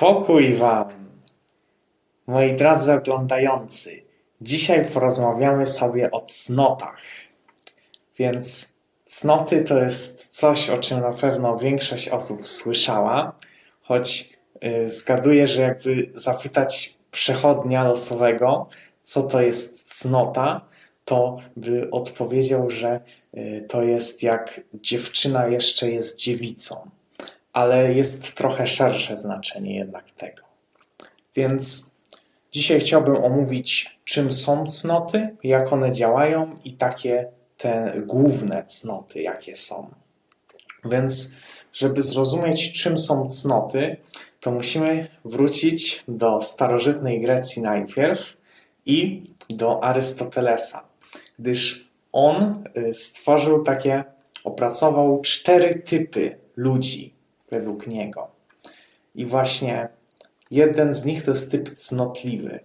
Pokój Wam! Moi drodzy oglądający, dzisiaj porozmawiamy sobie o cnotach. Więc cnoty to jest coś, o czym na pewno większość osób słyszała, choć yy, zgaduję, że jakby zapytać przechodnia losowego, co to jest cnota, to by odpowiedział, że yy, to jest jak dziewczyna jeszcze jest dziewicą ale jest trochę szersze znaczenie jednak tego. Więc dzisiaj chciałbym omówić, czym są cnoty, jak one działają i takie te główne cnoty, jakie są. Więc, żeby zrozumieć, czym są cnoty, to musimy wrócić do starożytnej Grecji najpierw i do Arystotelesa, gdyż on y, stworzył takie, opracował cztery typy ludzi, według niego. I właśnie jeden z nich to jest typ cnotliwy.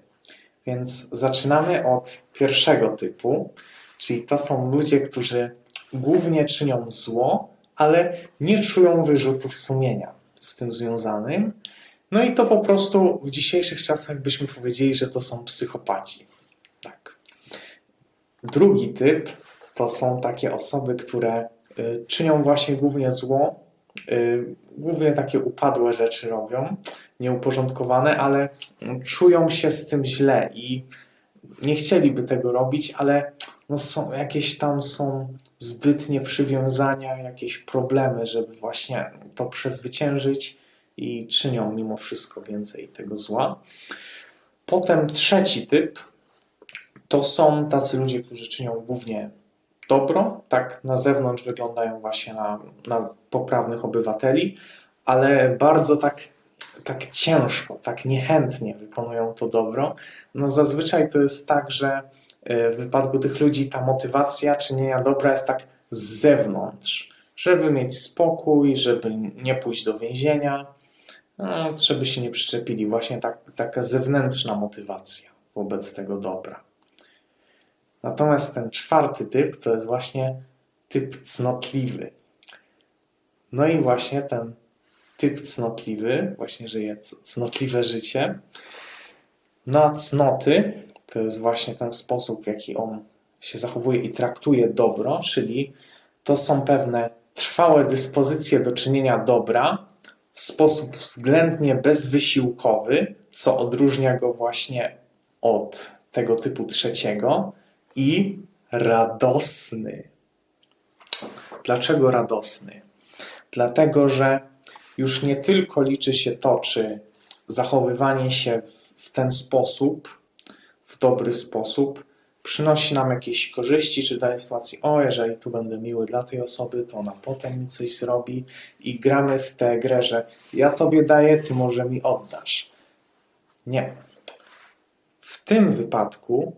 Więc zaczynamy od pierwszego typu, czyli to są ludzie, którzy głównie czynią zło, ale nie czują wyrzutów sumienia z tym związanym. No i to po prostu w dzisiejszych czasach byśmy powiedzieli, że to są psychopaci. Tak. Drugi typ to są takie osoby, które y, czynią właśnie głównie zło, głównie takie upadłe rzeczy robią, nieuporządkowane, ale czują się z tym źle i nie chcieliby tego robić, ale no są, jakieś tam są zbytnie przywiązania, jakieś problemy, żeby właśnie to przezwyciężyć i czynią mimo wszystko więcej tego zła. Potem trzeci typ to są tacy ludzie, którzy czynią głównie dobro, tak na zewnątrz wyglądają właśnie na, na poprawnych obywateli, ale bardzo tak, tak ciężko, tak niechętnie wykonują to dobro. No zazwyczaj to jest tak, że e, w wypadku tych ludzi ta motywacja czynienia dobra jest tak z zewnątrz, żeby mieć spokój, żeby nie pójść do więzienia, no, żeby się nie przyczepili. Właśnie tak, taka zewnętrzna motywacja wobec tego dobra. Natomiast ten czwarty typ to jest właśnie typ cnotliwy. No i właśnie ten typ cnotliwy, właśnie żyje cnotliwe życie. Na cnoty to jest właśnie ten sposób, w jaki on się zachowuje i traktuje dobro, czyli to są pewne trwałe dyspozycje do czynienia dobra w sposób względnie bezwysiłkowy, co odróżnia go właśnie od tego typu trzeciego i radosny. Dlaczego radosny? Dlatego, że już nie tylko liczy się to, czy zachowywanie się w ten sposób, w dobry sposób, przynosi nam jakieś korzyści, czy daje sytuacji, o, jeżeli tu będę miły dla tej osoby, to ona potem mi coś zrobi i gramy w tę grę, że ja tobie daję, ty może mi oddasz. Nie. W tym wypadku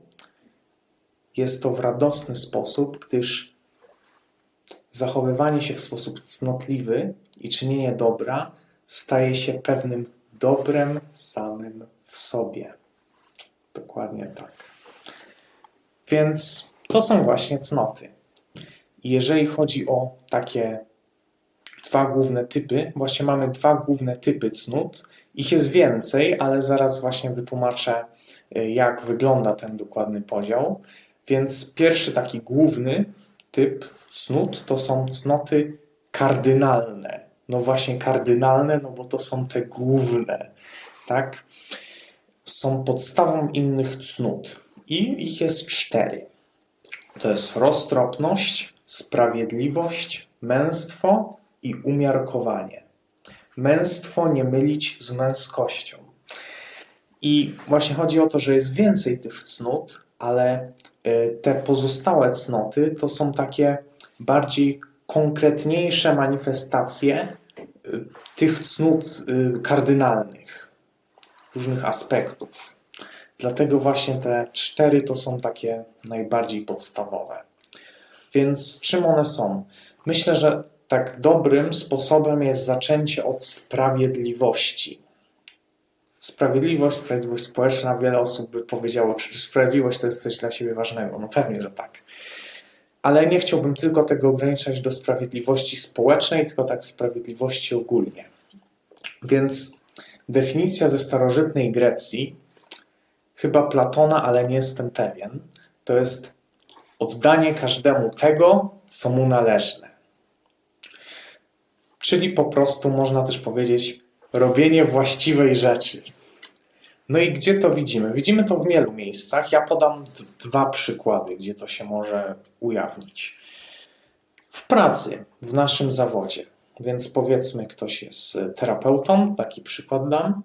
jest to w radosny sposób, gdyż zachowywanie się w sposób cnotliwy i czynienie dobra staje się pewnym dobrem samym w sobie. Dokładnie tak. Więc to są właśnie cnoty. Jeżeli chodzi o takie dwa główne typy, właśnie mamy dwa główne typy cnót. Ich jest więcej, ale zaraz właśnie wytłumaczę, y, jak wygląda ten dokładny podział. Więc pierwszy taki główny typ cnót to są cnoty kardynalne. No właśnie kardynalne, no bo to są te główne, tak? Są podstawą innych cnót i ich jest cztery. To jest roztropność, sprawiedliwość, męstwo i umiarkowanie. Męstwo nie mylić z męskością. I właśnie chodzi o to, że jest więcej tych cnót, ale te pozostałe cnoty to są takie bardziej konkretniejsze manifestacje y, tych cnót y, kardynalnych, różnych aspektów. Dlatego właśnie te cztery to są takie najbardziej podstawowe. Więc czym one są? Myślę, że tak dobrym sposobem jest zaczęcie od sprawiedliwości. Sprawiedliwość, sprawiedliwość społeczna, wiele osób by powiedziało, czy sprawiedliwość to jest coś dla siebie ważnego. No pewnie, że tak ale nie chciałbym tylko tego ograniczać do sprawiedliwości społecznej, tylko tak sprawiedliwości ogólnie. Więc definicja ze starożytnej Grecji, chyba Platona, ale nie jestem pewien, to jest oddanie każdemu tego, co mu należne. Czyli po prostu można też powiedzieć robienie właściwej rzeczy. No i gdzie to widzimy? Widzimy to w wielu miejscach. Ja podam dwa przykłady, gdzie to się może ujawnić. W pracy, w naszym zawodzie. Więc powiedzmy, ktoś jest terapeutą, taki przykład dam.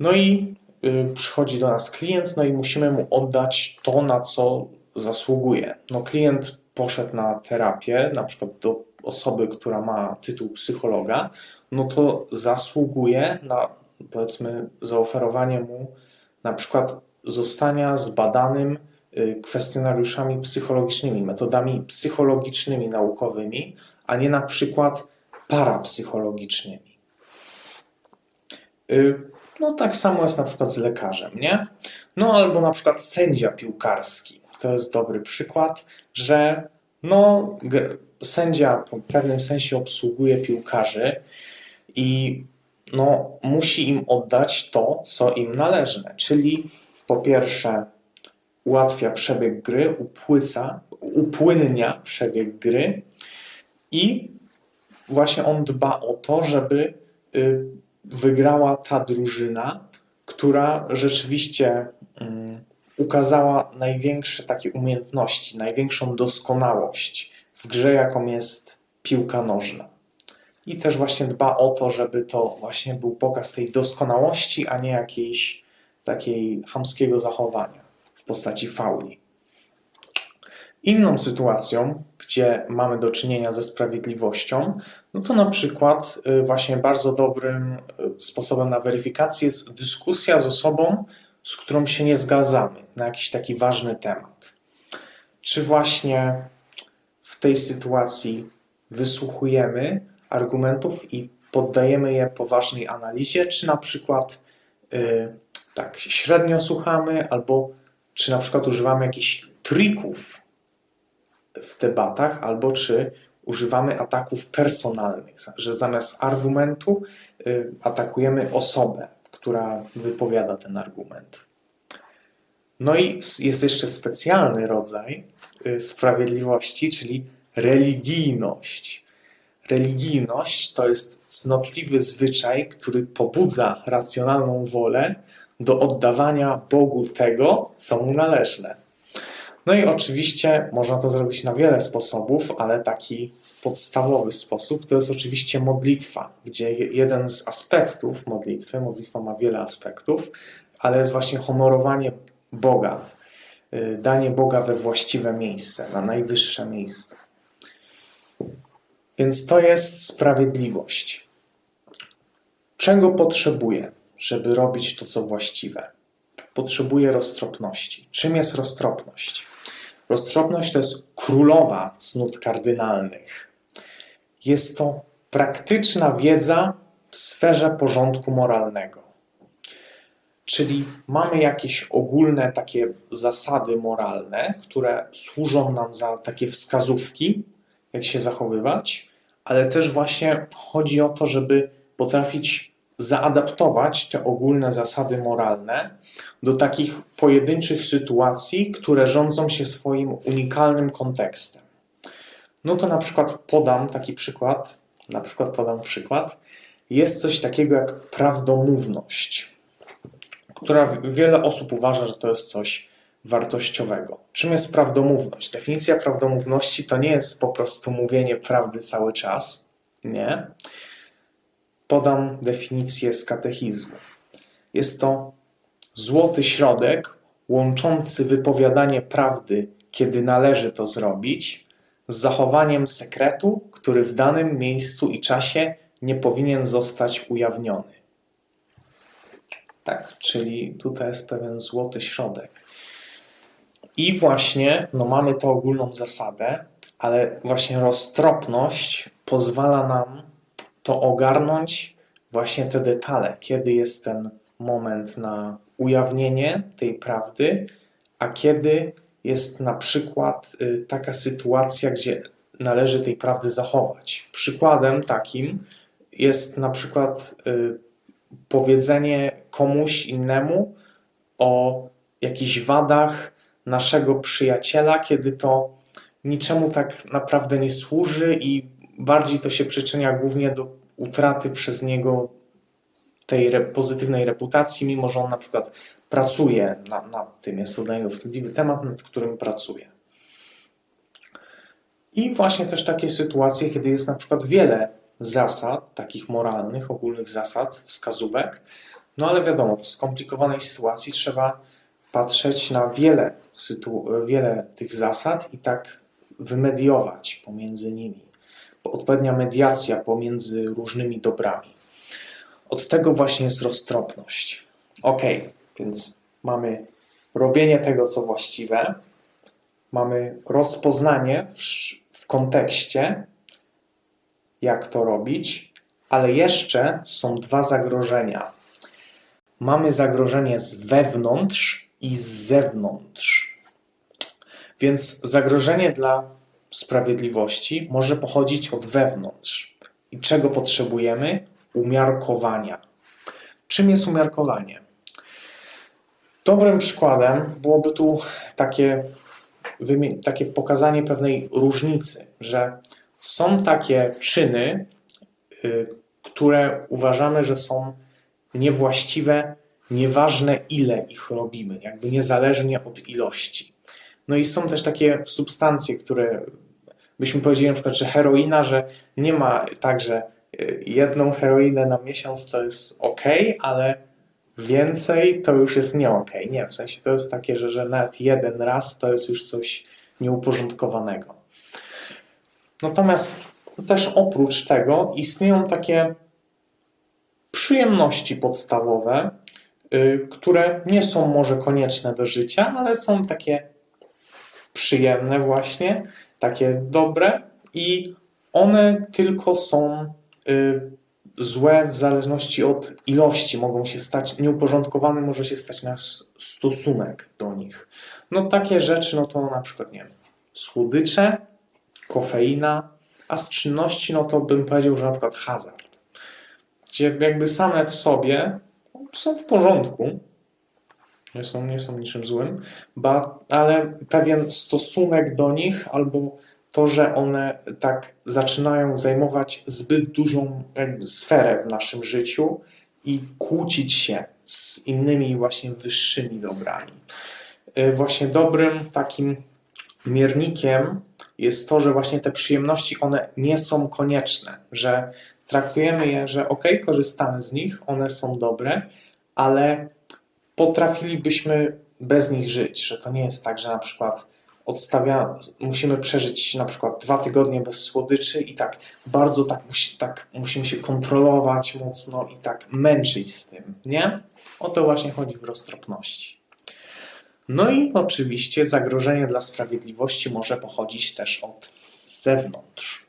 No i y, przychodzi do nas klient, no i musimy mu oddać to, na co zasługuje. No klient poszedł na terapię, na przykład do osoby, która ma tytuł psychologa, no to zasługuje na powiedzmy zaoferowanie mu na przykład zostania zbadanym y, kwestionariuszami psychologicznymi, metodami psychologicznymi, naukowymi, a nie na przykład parapsychologicznymi. Y, no tak samo jest na przykład z lekarzem, nie? No albo na przykład sędzia piłkarski. To jest dobry przykład, że no, sędzia w pewnym sensie obsługuje piłkarzy i no, musi im oddać to, co im należne. Czyli po pierwsze ułatwia przebieg gry, upłyca, upłynnia przebieg gry i właśnie on dba o to, żeby y, wygrała ta drużyna, która rzeczywiście mm, ukazała największe takie umiejętności, największą doskonałość w grze, jaką jest piłka nożna. I też właśnie dba o to, żeby to właśnie był pokaz tej doskonałości, a nie jakiejś takiej hamskiego zachowania w postaci fauli. Inną sytuacją, gdzie mamy do czynienia ze sprawiedliwością, no to na przykład y, właśnie bardzo dobrym y, sposobem na weryfikację jest dyskusja z osobą, z którą się nie zgadzamy na jakiś taki ważny temat. Czy właśnie w tej sytuacji wysłuchujemy argumentów i poddajemy je poważnej analizie, czy na przykład yy, tak średnio słuchamy, albo czy na przykład używamy jakichś trików w debatach, albo czy używamy ataków personalnych, że zamiast argumentu yy, atakujemy osobę, która wypowiada ten argument. No i jest jeszcze specjalny rodzaj y, sprawiedliwości, czyli religijność. Religijność to jest cnotliwy zwyczaj, który pobudza racjonalną wolę do oddawania Bogu tego, co mu należne. No i oczywiście można to zrobić na wiele sposobów, ale taki podstawowy sposób to jest oczywiście modlitwa, gdzie jeden z aspektów modlitwy, modlitwa ma wiele aspektów, ale jest właśnie honorowanie Boga, y, danie Boga we właściwe miejsce, na najwyższe miejsce. Więc to jest sprawiedliwość. Czego potrzebuję, żeby robić to, co właściwe? Potrzebuję roztropności. Czym jest roztropność? Roztropność to jest królowa cnót kardynalnych. Jest to praktyczna wiedza w sferze porządku moralnego. Czyli mamy jakieś ogólne takie zasady moralne, które służą nam za takie wskazówki, jak się zachowywać, ale też właśnie chodzi o to, żeby potrafić zaadaptować te ogólne zasady moralne do takich pojedynczych sytuacji, które rządzą się swoim unikalnym kontekstem. No to na przykład podam taki przykład, na przykład podam przykład, jest coś takiego jak prawdomówność, która wiele osób uważa, że to jest coś wartościowego. Czym jest prawdomówność? Definicja prawdomówności to nie jest po prostu mówienie prawdy cały czas. Nie. Podam definicję z katechizmu. Jest to złoty środek łączący wypowiadanie prawdy, kiedy należy to zrobić, z zachowaniem sekretu, który w danym miejscu i czasie nie powinien zostać ujawniony. Tak, czyli tutaj jest pewien złoty środek. I właśnie no mamy tę ogólną zasadę, ale właśnie roztropność pozwala nam to ogarnąć właśnie te detale, kiedy jest ten moment na ujawnienie tej prawdy, a kiedy jest na przykład y, taka sytuacja, gdzie należy tej prawdy zachować. Przykładem takim jest na przykład y, powiedzenie komuś innemu o jakichś wadach naszego przyjaciela, kiedy to niczemu tak naprawdę nie służy i bardziej to się przyczynia głównie do utraty przez niego tej re pozytywnej reputacji, mimo że on na przykład pracuje nad, nad tym. Jest to dla niego wstydliwy temat, nad którym pracuje. I właśnie też takie sytuacje, kiedy jest na przykład wiele zasad, takich moralnych, ogólnych zasad, wskazówek, no ale wiadomo, w skomplikowanej sytuacji trzeba patrzeć na wiele, wiele tych zasad i tak wymediować pomiędzy nimi. Odpowiednia mediacja pomiędzy różnymi dobrami. Od tego właśnie jest roztropność. Ok, więc mamy robienie tego, co właściwe, mamy rozpoznanie w, w kontekście, jak to robić, ale jeszcze są dwa zagrożenia. Mamy zagrożenie z wewnątrz i z zewnątrz. Więc zagrożenie dla sprawiedliwości może pochodzić od wewnątrz. I czego potrzebujemy? Umiarkowania. Czym jest umiarkowanie? Dobrym przykładem byłoby tu takie, takie pokazanie pewnej różnicy, że są takie czyny, y, które uważamy, że są niewłaściwe, nieważne ile ich robimy, jakby niezależnie od ilości. No i są też takie substancje, które byśmy powiedzieli na przykład, że heroina, że nie ma tak, że y, jedną heroinę na miesiąc to jest ok, ale więcej to już jest nie ok. Nie, w sensie to jest takie, że, że nawet jeden raz to jest już coś nieuporządkowanego. Natomiast też oprócz tego istnieją takie przyjemności podstawowe, które nie są może konieczne do życia, ale są takie przyjemne właśnie, takie dobre i one tylko są y, złe w zależności od ilości. Mogą się stać, nieuporządkowany może się stać nasz stosunek do nich. No takie rzeczy, no to na przykład, nie wiem, słodycze, kofeina, a z czynności, no to bym powiedział, że na przykład hazard, gdzie jakby same w sobie są w porządku, nie są, nie są niczym złym, ba, ale pewien stosunek do nich albo to, że one tak zaczynają zajmować zbyt dużą sferę w naszym życiu i kłócić się z innymi właśnie wyższymi dobrami. Y, właśnie dobrym takim miernikiem jest to, że właśnie te przyjemności, one nie są konieczne, że traktujemy je, że ok, korzystamy z nich, one są dobre, ale potrafilibyśmy bez nich żyć, że to nie jest tak, że na przykład odstawia, musimy przeżyć na przykład dwa tygodnie bez słodyczy i tak bardzo tak, musi, tak musimy się kontrolować mocno i tak męczyć z tym, nie? O to właśnie chodzi w roztropności. No i oczywiście zagrożenie dla sprawiedliwości może pochodzić też od zewnątrz.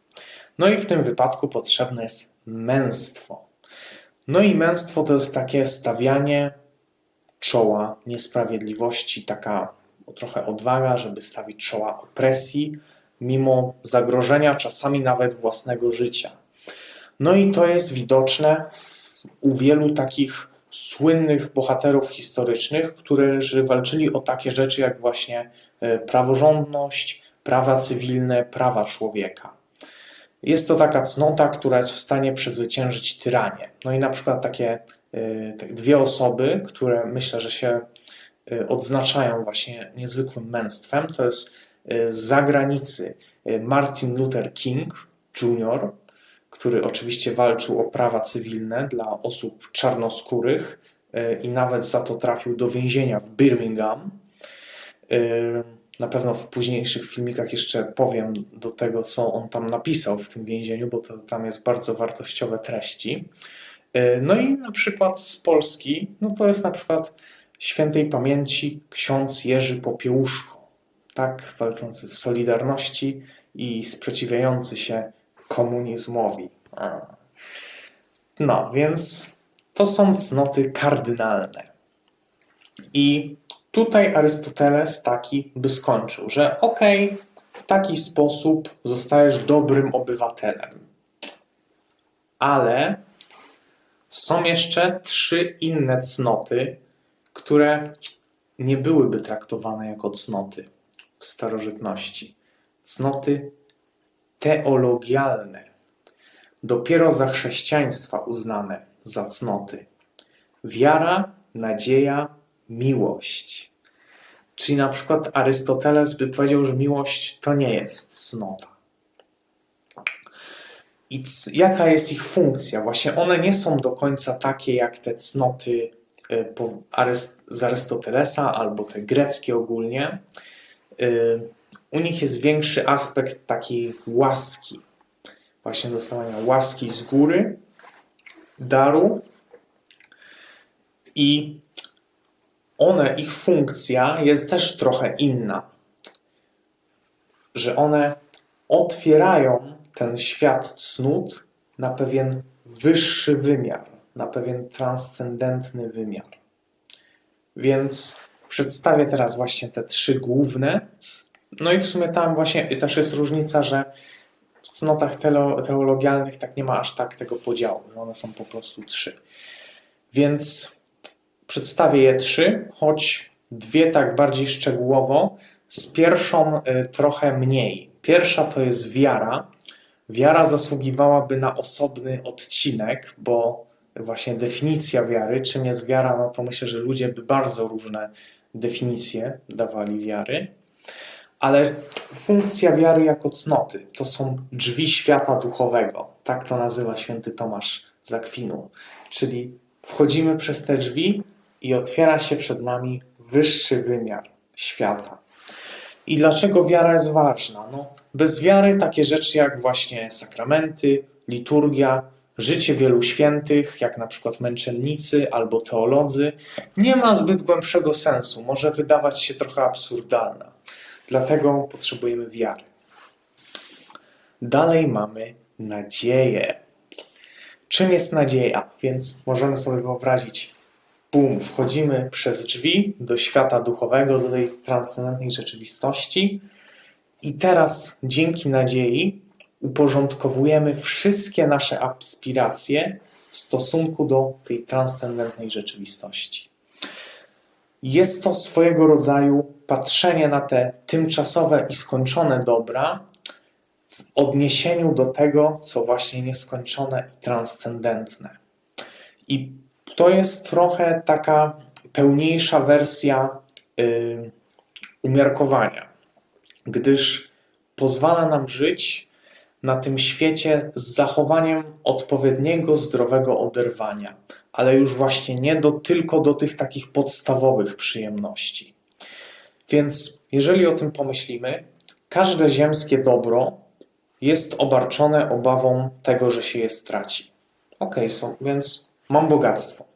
No i w tym wypadku potrzebne jest męstwo. No i męstwo to jest takie stawianie czoła niesprawiedliwości, taka trochę odwaga, żeby stawić czoła opresji, mimo zagrożenia czasami nawet własnego życia. No i to jest widoczne u wielu takich słynnych bohaterów historycznych, którzy walczyli o takie rzeczy jak właśnie e, praworządność, prawa cywilne, prawa człowieka. Jest to taka cnota, która jest w stanie przezwyciężyć tyranię. No i na przykład takie e, dwie osoby, które myślę, że się e, odznaczają właśnie niezwykłym męstwem, to jest z zagranicy Martin Luther King Jr., który oczywiście walczył o prawa cywilne dla osób czarnoskórych e, i nawet za to trafił do więzienia w Birmingham. Na pewno w późniejszych filmikach jeszcze powiem do tego, co on tam napisał w tym więzieniu, bo to, tam jest bardzo wartościowe treści. E, no i na przykład z Polski, no to jest na przykład świętej pamięci ksiądz Jerzy Popiełuszko, tak, walczący w Solidarności i sprzeciwiający się komunizmowi. No, więc to są cnoty kardynalne. I tutaj Arystoteles taki by skończył, że okej, okay, w taki sposób zostajesz dobrym obywatelem. Ale Są jeszcze trzy inne cnoty, które nie byłyby traktowane jako cnoty w starożytności. Cnoty teologialne, dopiero za chrześcijaństwa uznane za cnoty. Wiara, nadzieja, miłość. Czyli na przykład Arystoteles by powiedział, że miłość to nie jest cnota. I jaka jest ich funkcja? Właśnie one nie są do końca takie jak te cnoty y, z Arystotelesa albo te greckie ogólnie. Y, U nich jest większy aspekt takiej łaski, właśnie dostawania łaski z góry, daru i one, ich funkcja jest też trochę inna. Że one otwierają ten świat cnót na pewien wyższy wymiar, na pewien transcendentny wymiar. Więc przedstawię teraz właśnie te trzy główne. No i w sumie tam właśnie też jest różnica, że w cnotach teo- teologialnych tak nie ma aż tak tego podziału, one są po prostu trzy. Więc przedstawię je trzy, choć dwie tak bardziej szczegółowo. Z pierwszą y, trochę mniej. Pierwsza to jest wiara. Wiara zasługiwałaby na osobny odcinek, bo właśnie definicja wiary, czym jest wiara, no to myślę, że ludzie by bardzo różne definicje dawali wiary. Ale funkcja wiary jako cnoty to są drzwi świata duchowego. Tak to nazywa święty Tomasz z Akwinu. Czyli wchodzimy przez te drzwi i otwiera się przed nami wyższy wymiar świata. I dlaczego wiara jest ważna? No, bez wiary takie rzeczy jak właśnie sakramenty, liturgia, życie wielu świętych, jak na przykład męczennicy albo teolodzy, nie ma zbyt głębszego sensu, może wydawać się trochę absurdalna. Dlatego potrzebujemy wiary. Dalej mamy nadzieję. Czym jest nadzieja? Więc możemy sobie wyobrazić, bum, wchodzimy przez drzwi do świata duchowego, do tej transcendentnej rzeczywistości i teraz dzięki nadziei uporządkowujemy wszystkie nasze aspiracje w stosunku do tej transcendentnej rzeczywistości. Jest to swojego rodzaju patrzenie na te tymczasowe i skończone dobra w odniesieniu do tego, co właśnie nieskończone i transcendentne. I to jest trochę taka pełniejsza wersja y, umiarkowania, gdyż pozwala nam żyć na tym świecie z zachowaniem odpowiedniego, zdrowego oderwania, ale już właśnie nie do, tylko do tych takich podstawowych przyjemności. Więc jeżeli o tym pomyślimy, każde ziemskie dobro jest obarczone obawą tego, że się je straci. Okej, są, więc mam bogactwo.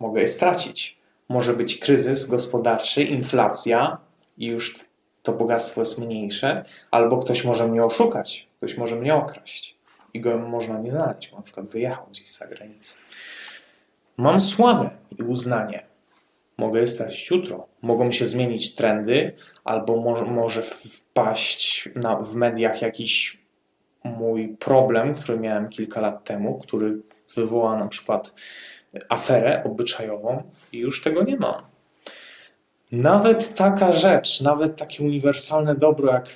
Mogę je stracić. Może być kryzys gospodarczy, inflacja i już to bogactwo jest mniejsze, albo ktoś może mnie oszukać, ktoś może mnie okraść i go można nie znaleźć, bo na przykład wyjechał gdzieś za granicę. Mam sławę i uznanie. Mogę je stracić jutro. Mogą się zmienić trendy, albo może, może wpaść na, w mediach jakiś mój problem, który miałem kilka lat temu, który wywoła na przykład aferę obyczajową i już tego nie mam. Nawet taka rzecz, nawet takie uniwersalne dobro jak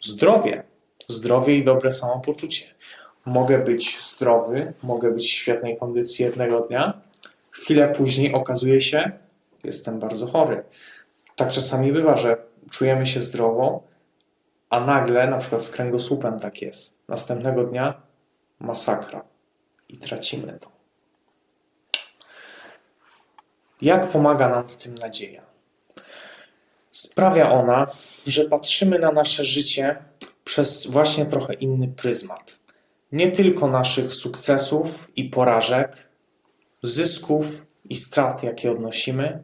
zdrowie, zdrowie i dobre samopoczucie. Mogę być zdrowy, mogę być w świetnej kondycji jednego dnia, chwilę później okazuje się, jestem bardzo chory. Tak czasami bywa, że czujemy się zdrowo, a nagle, na przykład z kręgosłupem tak jest. Następnego dnia masakra i tracimy to. Jak pomaga nam w tym nadzieja? Sprawia ona, że patrzymy na nasze życie przez właśnie trochę inny pryzmat. Nie tylko naszych sukcesów i porażek, zysków i strat, jakie odnosimy,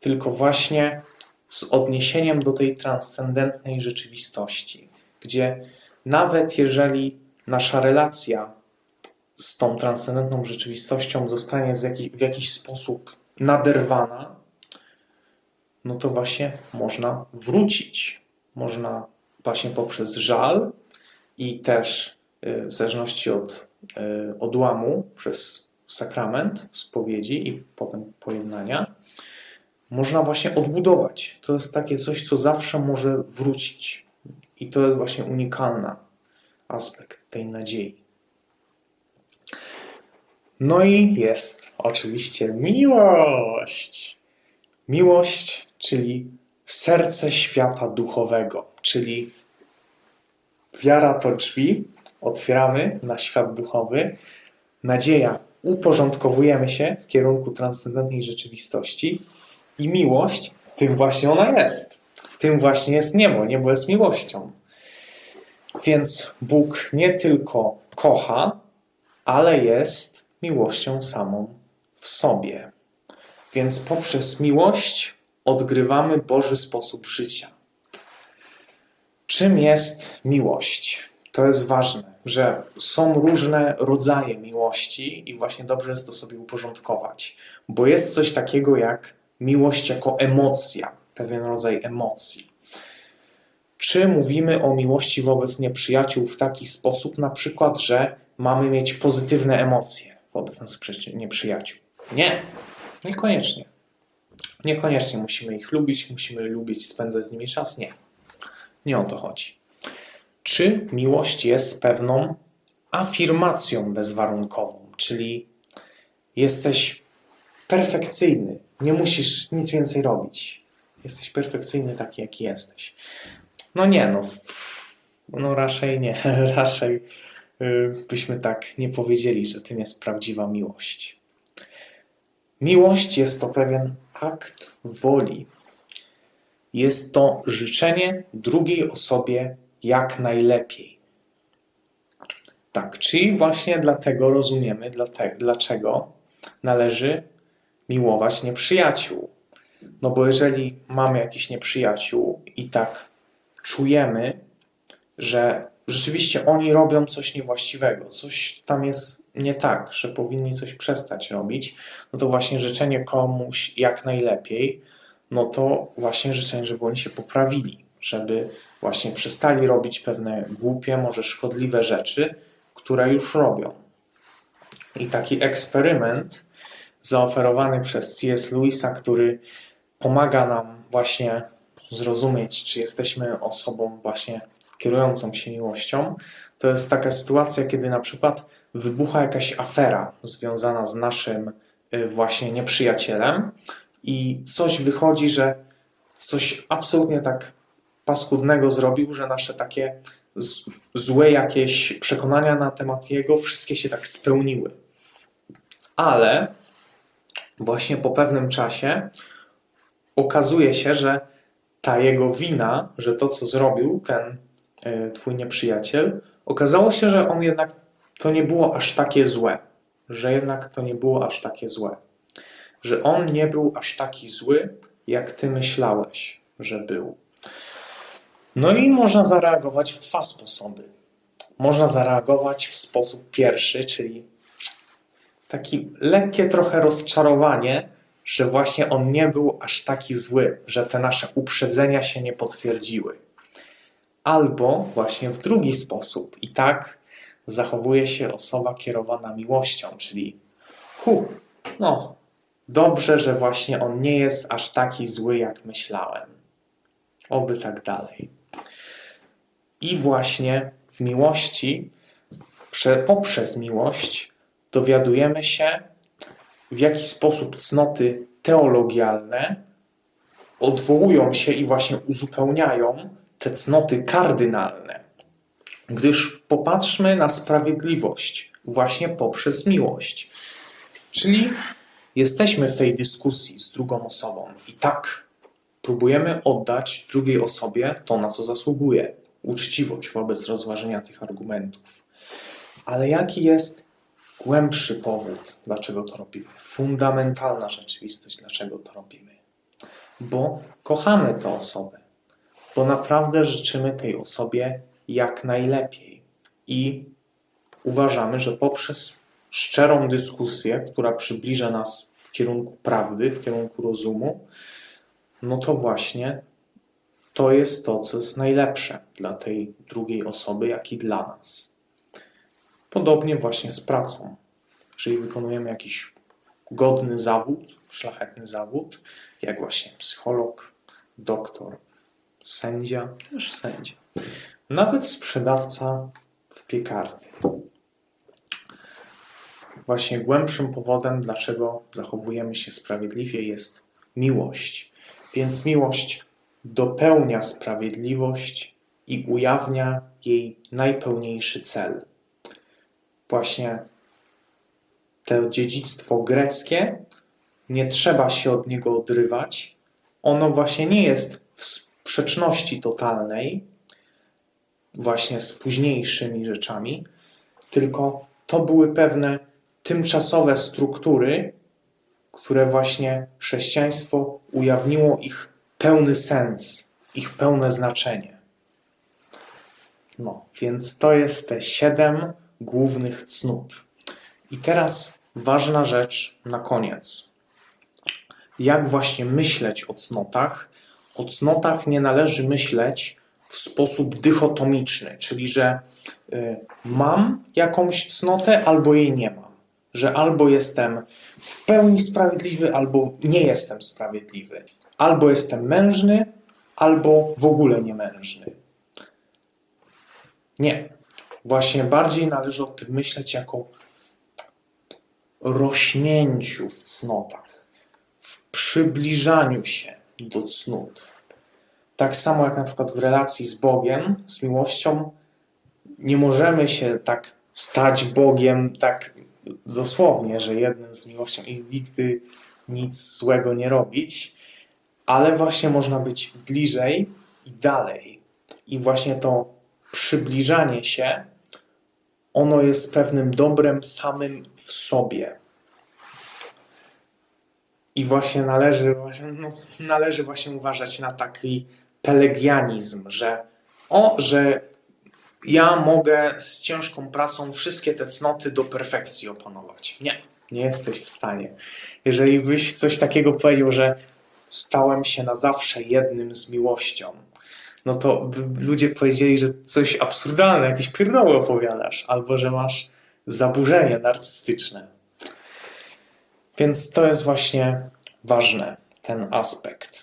tylko właśnie z odniesieniem do tej transcendentnej rzeczywistości, gdzie nawet jeżeli nasza relacja z tą transcendentną rzeczywistością zostanie w jakiś sposób naderwana, no to właśnie można wrócić. Można właśnie poprzez żal i też y, w zależności od y, odłamu przez sakrament spowiedzi i potem pojednania, można właśnie odbudować. To jest takie coś, co zawsze może wrócić. I to jest właśnie unikalny aspekt tej nadziei. No i jest oczywiście miłość. Miłość, czyli serce świata duchowego, czyli wiara to drzwi, otwieramy na świat duchowy, nadzieja, uporządkowujemy się w kierunku transcendentnej rzeczywistości i miłość, tym właśnie ona jest. Tym właśnie jest niebo. Niebo jest miłością. Więc Bóg nie tylko kocha, ale jest miłością samą w sobie. Więc poprzez miłość odgrywamy Boży sposób życia. Czym jest miłość? To jest ważne, że są różne rodzaje miłości i właśnie dobrze jest to sobie uporządkować, bo jest coś takiego jak miłość jako emocja, pewien rodzaj emocji. Czy mówimy o miłości wobec nieprzyjaciół w taki sposób, na przykład, że mamy mieć pozytywne emocje wobec naszych nieprzyjaciół? Nie, niekoniecznie. Niekoniecznie musimy ich lubić, musimy lubić spędzać z nimi czas. Nie. Nie o to chodzi. Czy miłość jest pewną afirmacją bezwarunkową, czyli jesteś perfekcyjny, nie musisz nic więcej robić. Jesteś perfekcyjny taki, jaki jesteś. No nie, no, no raczej nie, raczej y, byśmy tak nie powiedzieli, że tym jest prawdziwa miłość. Miłość jest to pewien akt woli. Jest to życzenie drugiej osobie jak najlepiej. Tak, czyli właśnie dlatego rozumiemy, dlaczego należy miłować nieprzyjaciół. No bo jeżeli mamy jakiś nieprzyjaciół i tak czujemy, że rzeczywiście oni robią coś niewłaściwego, coś tam jest nie tak, że powinni coś przestać robić, no to właśnie życzenie komuś jak najlepiej, no to właśnie życzenie, żeby oni się poprawili, żeby właśnie przestali robić pewne głupie, może szkodliwe rzeczy, które już robią. I taki eksperyment zaoferowany przez C.S. Lewisa, który pomaga nam właśnie zrozumieć, czy jesteśmy osobą właśnie kierującą się miłością, to jest taka sytuacja, kiedy na przykład wybucha jakaś afera związana z naszym y, właśnie nieprzyjacielem i coś wychodzi, że coś absolutnie tak paskudnego zrobił, że nasze takie złe jakieś przekonania na temat jego wszystkie się tak spełniły. Ale właśnie po pewnym czasie okazuje się, że ta jego wina, że to co zrobił ten twój nieprzyjaciel, okazało się, że on jednak to nie było aż takie złe. Że jednak to nie było aż takie złe. Że on nie był aż taki zły, jak ty myślałeś, że był. No i można zareagować w dwa sposoby. Można zareagować w sposób pierwszy, czyli takie lekkie trochę rozczarowanie, że właśnie on nie był aż taki zły, że te nasze uprzedzenia się nie potwierdziły. Albo właśnie w drugi sposób, i tak zachowuje się osoba kierowana miłością, czyli hu, no, dobrze, że właśnie on nie jest aż taki zły, jak myślałem. Oby tak dalej. I właśnie w miłości, poprzez miłość, dowiadujemy się, w jaki sposób cnoty teologialne odwołują się i właśnie uzupełniają te cnoty kardynalne. Gdyż popatrzmy na sprawiedliwość właśnie poprzez miłość. Czyli jesteśmy w tej dyskusji z drugą osobą i tak próbujemy oddać drugiej osobie to, na co zasługuje uczciwość wobec rozważenia tych argumentów. Ale jaki jest głębszy powód, dlaczego to robimy? Fundamentalna rzeczywistość, dlaczego to robimy? Bo kochamy tę osobę, bo naprawdę życzymy tej osobie jak najlepiej i uważamy, że poprzez szczerą dyskusję, która przybliża nas w kierunku prawdy, w kierunku rozumu, no to właśnie to jest to, co jest najlepsze dla tej drugiej osoby, jak i dla nas. Podobnie właśnie z pracą. jeżeli wykonujemy jakiś godny zawód, szlachetny zawód, jak właśnie psycholog, doktor, sędzia, też sędzia, nawet sprzedawca w piekarni. Właśnie głębszym powodem, dlaczego zachowujemy się sprawiedliwie, jest miłość. Więc miłość dopełnia sprawiedliwość i ujawnia jej najpełniejszy cel. Właśnie to dziedzictwo greckie, nie trzeba się od niego odrywać. Ono właśnie nie jest w sprzeczności totalnej, właśnie z późniejszymi rzeczami, tylko to były pewne tymczasowe struktury, które właśnie chrześcijaństwo ujawniło ich pełny sens, ich pełne znaczenie. No, więc to jest te siedem głównych cnót. I teraz ważna rzecz na koniec. Jak właśnie myśleć o cnotach? O cnotach nie należy myśleć w sposób dychotomiczny, czyli że y, mam jakąś cnotę, albo jej nie mam. Że albo jestem w pełni sprawiedliwy, albo nie jestem sprawiedliwy. Albo jestem mężny, albo w ogóle niemężny. Nie. Właśnie bardziej należy o tym myśleć jako rośnięciu w cnotach, w przybliżaniu się do cnót. Tak samo jak na przykład w relacji z Bogiem, z miłością, nie możemy się tak stać Bogiem tak dosłownie, że jednym z miłością i nigdy nic złego nie robić, ale właśnie można być bliżej i dalej. I właśnie to przybliżanie się, ono jest pewnym dobrem samym w sobie. I właśnie należy, no, należy właśnie uważać na taki pelegianizm, że o, że ja mogę z ciężką pracą wszystkie te cnoty do perfekcji opanować. Nie, nie jesteś w stanie. Jeżeli byś coś takiego powiedział, że stałem się na zawsze jednym z miłością, no to ludzie powiedzieli, że coś absurdalne, jakieś pierdoły opowiadasz, albo że masz zaburzenie narcystyczne. Więc to jest właśnie ważne, ten aspekt.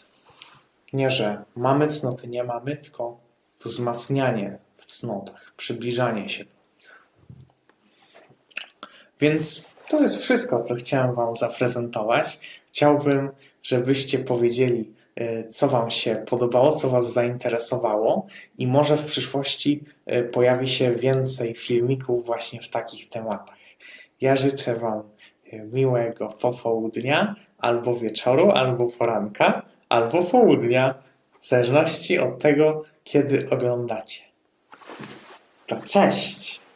Nie, że mamy cnoty, nie mamy, tylko wzmacnianie w cnotach, przybliżanie się do nich. Więc to jest wszystko, co chciałem Wam zaprezentować. Chciałbym, żebyście powiedzieli, y, co Wam się podobało, co Was zainteresowało, i może w przyszłości y, pojawi się więcej filmików właśnie w takich tematach. Ja życzę Wam miłego popołudnia, albo wieczoru, albo poranka, albo południa, w zależności od tego, kiedy oglądacie. To cześć!